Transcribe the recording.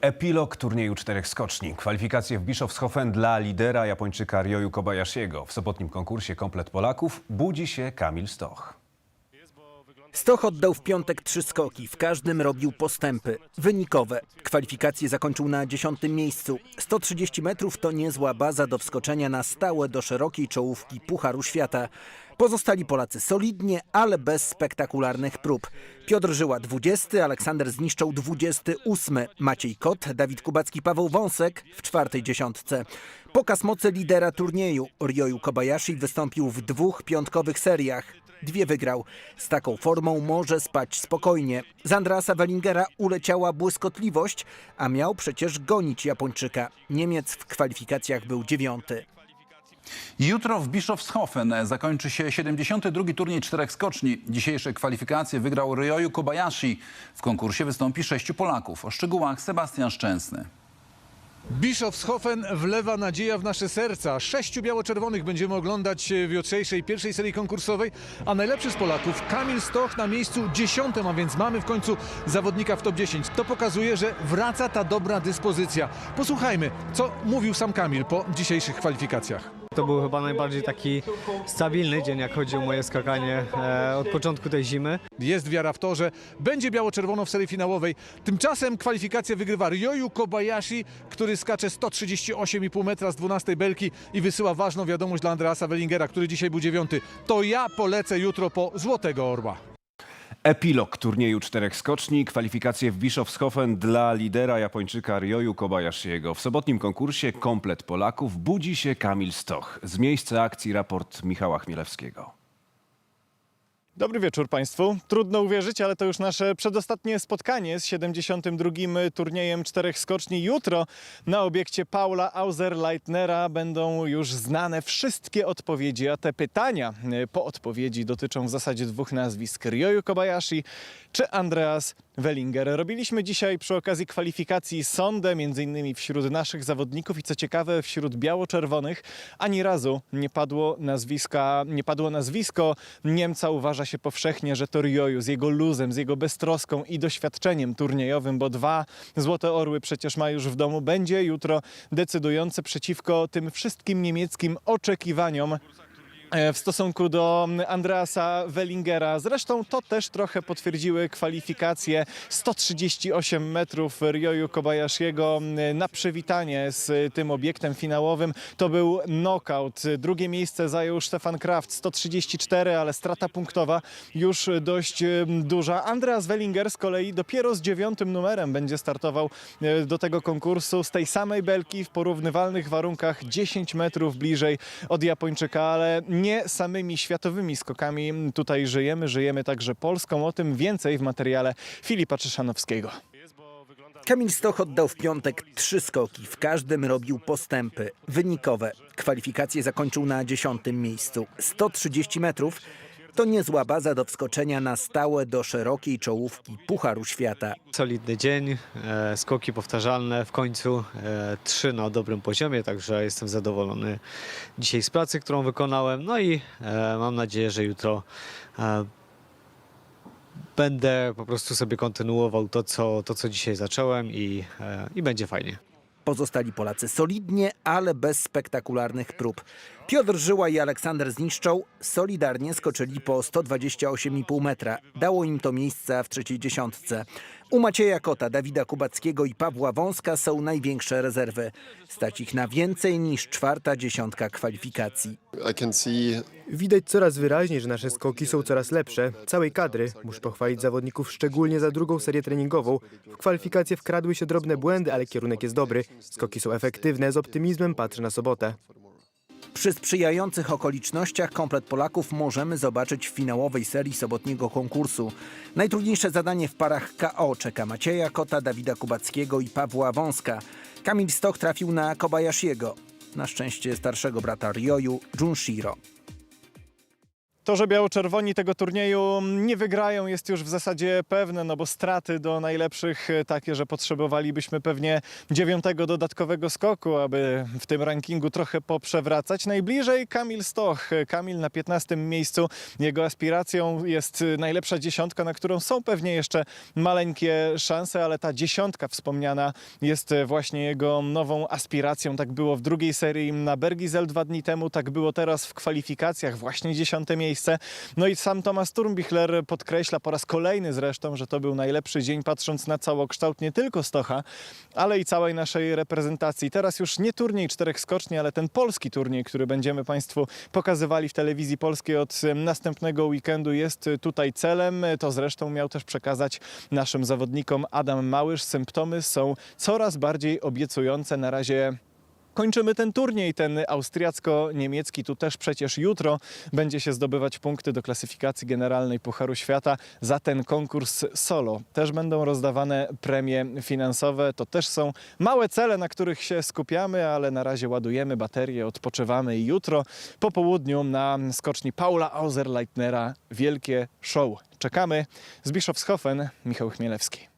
Epilog turnieju czterech skoczni. Kwalifikacje w Bischofshofen dla lidera Japończyka Ryoyu Kobayashiego. W sobotnim konkursie Komplet Polaków budzi się Kamil Stoch. Stoch oddał w piątek trzy skoki, w każdym robił postępy. Wynikowe. Kwalifikacje zakończył na dziesiątym miejscu. 130 metrów to niezła baza do wskoczenia na stałe do szerokiej czołówki Pucharu Świata. Pozostali Polacy solidnie, ale bez spektakularnych prób. Piotr Żyła 20, Aleksander Zniszczał 28, Maciej Kot, Dawid Kubacki, Paweł Wąsek w czwartej dziesiątce. Pokaz mocy lidera turnieju. Ryoyu Kobayashi wystąpił w dwóch piątkowych seriach. Dwie wygrał. Z taką formą może spać spokojnie. Z Andreasa Wellingera uleciała błyskotliwość, a miał przecież gonić Japończyka. Niemiec w kwalifikacjach był dziewiąty. Jutro w Bischofshofen zakończy się 72. turniej czterech skoczni. Dzisiejsze kwalifikacje wygrał Ryoyu Kobayashi. W konkursie wystąpi sześciu Polaków. O szczegółach Sebastian Szczęsny. Bischofshofen wlewa nadzieja w nasze serca. Sześciu biało-czerwonych będziemy oglądać w jutrzejszej pierwszej serii konkursowej, a najlepszy z Polaków Kamil Stoch na miejscu dziesiątym, a więc mamy w końcu zawodnika w top 10. To pokazuje, że wraca ta dobra dyspozycja. Posłuchajmy, co mówił sam Kamil po dzisiejszych kwalifikacjach. To był chyba najbardziej taki stabilny dzień, jak chodzi o moje skakanie e, od początku tej zimy. Jest wiara w to, że będzie biało-czerwono w serii finałowej. Tymczasem kwalifikację wygrywa Ryoyu Kobayashi, który skacze 138,5 metra z 12 belki i wysyła ważną wiadomość dla Andreasa Wellingera, który dzisiaj był dziewiąty. To ja polecę jutro po Złotego Orła. Epilog turnieju czterech skoczni. Kwalifikacje w Bischofshofen dla lidera Japończyka Ryoyu Kobayashiego. W sobotnim konkursie Komplet Polaków budzi się Kamil Stoch. Z miejsca akcji raport Michała Chmielewskiego. Dobry wieczór Państwu. Trudno uwierzyć, ale to już nasze przedostatnie spotkanie z 72. turniejem czterech skoczni. Jutro na obiekcie Paula Auserleitnera będą już znane wszystkie odpowiedzi, a te pytania e, po odpowiedzi dotyczą w zasadzie dwóch nazwisk. Ryoyu Kobayashi czy Andreas Wellinger. Robiliśmy dzisiaj przy okazji kwalifikacji sondę, między innymi wśród naszych zawodników i co ciekawe wśród biało-czerwonych ani razu nie padło nazwiska, nie padło nazwisko Niemca. Uważa się powszechnie, że to Ryoyu z jego luzem, z jego beztroską i doświadczeniem turniejowym, bo dwa złote orły przecież ma już w domu, będzie jutro decydujące przeciwko tym wszystkim niemieckim oczekiwaniom w stosunku do Andreasa Wellingera. Zresztą to też trochę potwierdziły kwalifikacje 138 metrów Ryoyu Kobayashiego m, na przywitanie z tym obiektem finałowym. To był knockout. Drugie miejsce zajął Stefan Kraft 134, ale strata punktowa już dość em, duża. Andreas Wellinger z kolei dopiero z dziewiątym numerem będzie startował e, do tego konkursu z tej samej belki w porównywalnych warunkach 10 metrów bliżej od Japończyka, ale nie samymi światowymi skokami tutaj żyjemy, żyjemy także Polską. O tym więcej w materiale Filipa Czeszanowskiego. Kamil Stoch oddał w piątek trzy skoki, w każdym robił postępy. Wynikowe. Kwalifikacje zakończył na dziesiątym miejscu. 130 metrów to niezła baza do wskoczenia na stałe do szerokiej czołówki Pucharu Świata. Solidny dzień, e, skoki powtarzalne, w końcu e, trzy na dobrym poziomie, także jestem zadowolony dzisiaj z pracy, którą wykonałem. No i e, mam nadzieję, że jutro będę po prostu sobie kontynuował to, co, to, co dzisiaj zacząłem i, i będzie fajnie. Pozostali Polacy solidnie, ale bez spektakularnych prób. Piotr Żyła i Aleksander Zniszczał solidarnie skoczyli po 128,5 metra. Dało im to miejsca w trzeciej dziesiątce. U Macieja Kota, Dawida Kubackiego i Pawła Wąska są największe rezerwy. Stać ich na więcej niż czwarta dziesiątka kwalifikacji. Widać coraz wyraźniej, że nasze skoki są coraz lepsze. Całej kadry. Muszę pochwalić zawodników szczególnie za drugą serię treningową. W kwalifikacje wkradły się drobne błędy, ale kierunek jest dobry. Skoki są efektywne. Z optymizmem patrzę na sobotę. Przy sprzyjających okolicznościach komplet Polaków możemy zobaczyć w finałowej serii sobotniego konkursu. Najtrudniejsze zadanie w parach KO czeka Macieja Kota, Dawida Kubackiego i Pawła Wąska. Kamil Stoch trafił na Kobayashiego. Na szczęście starszego brata Ryoyu, Junshiro. To, że biało-czerwoni tego turnieju nie wygrają jest już w zasadzie pewne, no bo straty do najlepszych e, takie, że potrzebowalibyśmy pewnie dziewiątego dodatkowego skoku, aby w tym rankingu trochę poprzewracać. Najbliżej Kamil Stoch. Kamil na 15 miejscu. Jego aspiracją jest e, najlepsza dziesiątka, na którą są pewnie jeszcze maleńkie szanse, ale ta dziesiątka wspomniana jest e, właśnie jego nową aspiracją. Tak było w drugiej serii na Bergizel dwa dni temu, tak było teraz w kwalifikacjach, właśnie dziesiąte miejsce. No i sam Thomas Turmbichler podkreśla po raz kolejny zresztą, że to był najlepszy dzień, patrząc na całokształt nie tylko Stocha, ale i całej naszej reprezentacji. Teraz już nie turniej czterech skoczni, ale ten polski turniej, który będziemy Państwu pokazywali w telewizji polskiej od następnego weekendu jest tutaj celem. To zresztą miał też przekazać naszym zawodnikom Adam Małysz. Symptomy są coraz bardziej obiecujące. Na razie Kończymy ten turniej, ten austriacko-niemiecki. Tu też przecież jutro będzie się zdobywać punkty do klasyfikacji generalnej Pucharu Świata za ten konkurs solo. Też będą rozdawane premie finansowe. To też są małe cele, na których się skupiamy, ale na razie ładujemy baterie, odpoczywamy i jutro po południu na skoczni Paula Auserleitnera wielkie show. Czekamy. Z Bischofshofen, Michał Chmielewski.